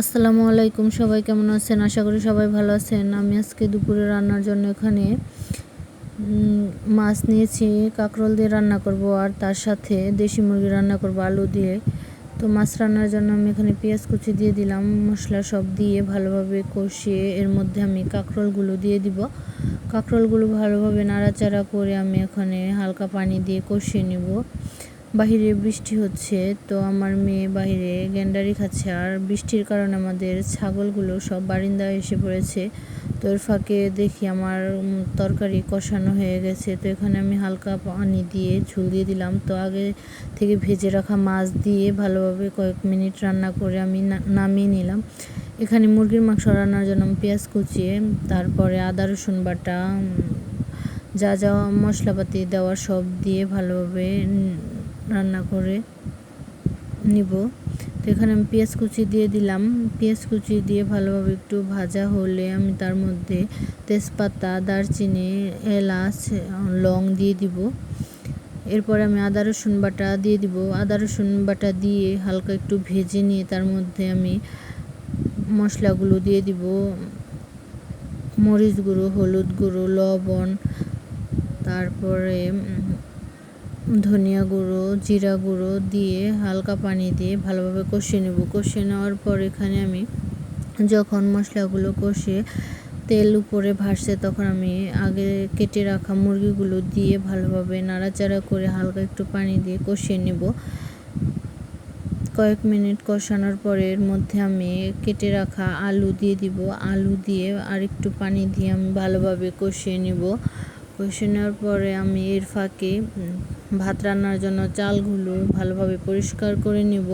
আসসালামু আলাইকুম, সবাই কেমন আছেন? আশা করি সবাই ভালো আছেন। আমি আজকে দুপুরে রান্নার জন্য এখানে মাছ নিয়েছি, কাঁকরোল দিয়ে রান্না করব আর তার সাথে দেশি মুরগি রান্না করব, আলু দিয়ে। তো মাছ রান্নার জন্য আমি এখানে পেঁয়াজ কুচি দিয়ে দিলাম, মশলা সব দিয়ে ভালোভাবে কষিয়ে এর মধ্যে আমি কাঁকরোলগুলো দিয়ে দিব। কাঁকরোলগুলো ভালোভাবে নাড়াচাড়া করে আমি এখানে হালকা পানি দিয়ে কষিয়ে নেব। বাহিরে বৃষ্টি হচ্ছে, তো আমার মেয়ে বাহিরে গ্যান্ডারি খাচ্ছে আর বৃষ্টির কারণে আমাদের ছাগলগুলো সব বারিন্দায় এসে পড়েছে। তো এর ফাঁকে দেখি আমার তরকারি কষানো হয়ে গেছে, তো এখানে আমি হালকা পানি দিয়ে ঝুল দিয়ে দিলাম। তো আগে থেকে ভেজে রাখা মাছ দিয়ে ভালোভাবে কয়েক মিনিট রান্না করে আমি নামিয়ে নিলাম। এখানে মুরগির মাংস রান্নার জন্য পেঁয়াজ কুচিয়ে তারপরে আদা, রসুন বাটা যা যা মশলাপাতি দেওয়া সব দিয়ে ভালোভাবে রান্না করে নিব। তো এখানে আমি পেঁয়াজ কুচি দিয়ে দিলাম। পেঁয়াজ কুচি দিয়ে ভালোভাবে একটু ভাজা হলে আমি তার মধ্যে তেজপাতা, দারচিনি, এলাচ, লং দিয়ে দিব। এরপর আমি আদা, রসুন বাটা দিয়ে দিব। আদা, রসুন বাটা দিয়ে হালকা একটু ভেজে নিয়ে তার মধ্যে আমি মশলাগুলো দিয়ে দিব। মরিচ গুঁড়ো, হলুদ গুঁড়ো, লবণ, তারপরে ধনিয়া গুঁড়ো, জিরা গুঁড়ো দিয়ে হালকা পানি দিয়ে ভালোভাবে কষিয়ে নেব। কষিয়ে নেওয়ার পর এখানে আমি যখন মশলাগুলো কষিয়ে তেল উপরে ভাসছে তখন আমি আগে কেটে রাখা মুরগিগুলো দিয়ে ভালোভাবে নাড়াচাড়া করে হালকা একটু পানি দিয়ে কষিয়ে নেব। কয়েক মিনিট কষানোর পরে এর মধ্যে আমি কেটে রাখা আলু দিয়ে দিব। আলু দিয়ে আর একটু পানি দিয়ে আমি ভালোভাবে কষিয়ে নেব। কষিয়ে নেওয়ার পরে আমি এর ফাঁকে ভাত রান্নার জন্য চালগুলো ভালোভাবে পরিষ্কার করে নেব।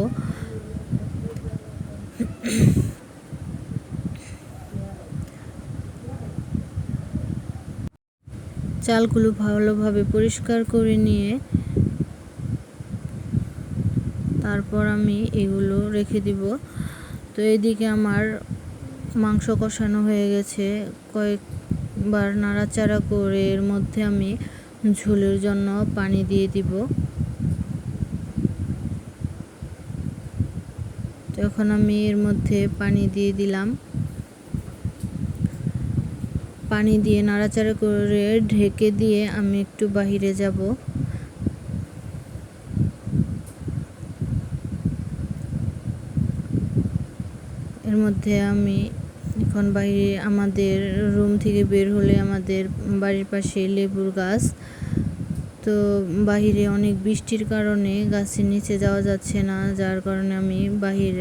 চালগুলো ভালোভাবে পরিষ্কার করে নিয়ে তারপর আমি এগুলো রেখে দিব। তো এইদিকে আমার মাংস কষানো হয়ে গেছে। কয়েকবার নাড়াচাড়া করে এর মধ্যে আমি ঝোলের জন্য পানি দিয়ে দিব। তখন আমি এর মধ্যে পানি দিয়ে দিলাম। পানি দিয়ে নাড়াচাড়া করে ঢেকে দিয়ে আমি একটু বাহিরে যাব। এর মধ্যে আমি এখন বাইরে আমাদের রুম থেকে বের হলে আমাদের বাড়ির পাশে লেবুর গাছ। তো বাহিরে অনেক বৃষ্টির কারণে গাছের নিচে যাওয়া যাচ্ছে না, যার কারণে আমি বাহির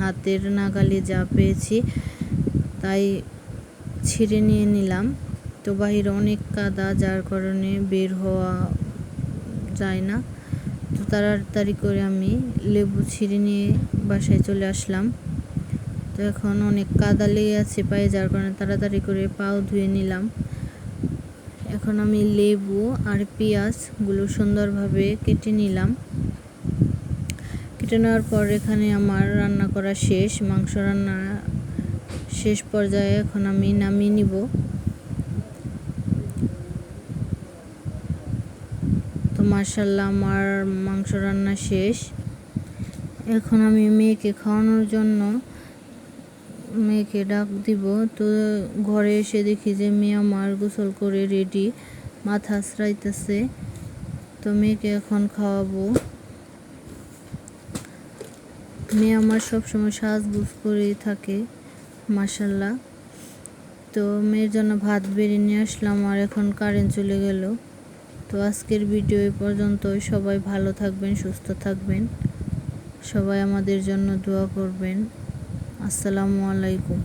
হাতের নাগালে যা পেয়েছি তাই ছিঁড়ে নিয়ে নিলাম। তো বাহিরে অনেক কাদা, যার কারণে বের হওয়া যায় না। তো তাড়াতাড়ি করে আমি লেবু ছিঁড়ে নিয়ে বাসায় চলে আসলাম। তো এখন অনেক কাদা লেগে আছে পায়ে, যার কারণে তাড়াতাড়ি করে পাও ধুয়ে নিলাম। এখন আমি লেবু আর পেঁয়াজগুলো সুন্দরভাবে কেটে নিলাম। কেটে নেওয়ার পর এখানে আমার রান্না করা শেষ, মাংস রান্না শেষ পর্যায়ে এখন আমি নামিয়ে নিব। তো মার্শাল্লাহ আমার মাংস রান্না শেষ। এখন আমি মেয়েকে খাওয়ানোর জন্য মেয়েকে ডাক দিব। তো ঘরে এসে দেখি যে মেয়ে আমার গোসল করে রেডি মাথা আশ্রাইতেছে তো মেয়েকে এখন খাওয়াবো। মেয়ে আমার সবসময় সাজগুজ করেই থাকে মাসাল্লাহ তো মেয়ের জন্য ভাত বেরিয়ে নিয়ে আসলাম আর এখন কারেন্ট চলে গেল। তো আজকের ভিডিও এই পর্যন্তই সবাই ভালো থাকবেন, সুস্থ থাকবেন। সবাই আমাদের জন্য দোয়া করবেন। আসসালামু আলাইকুম।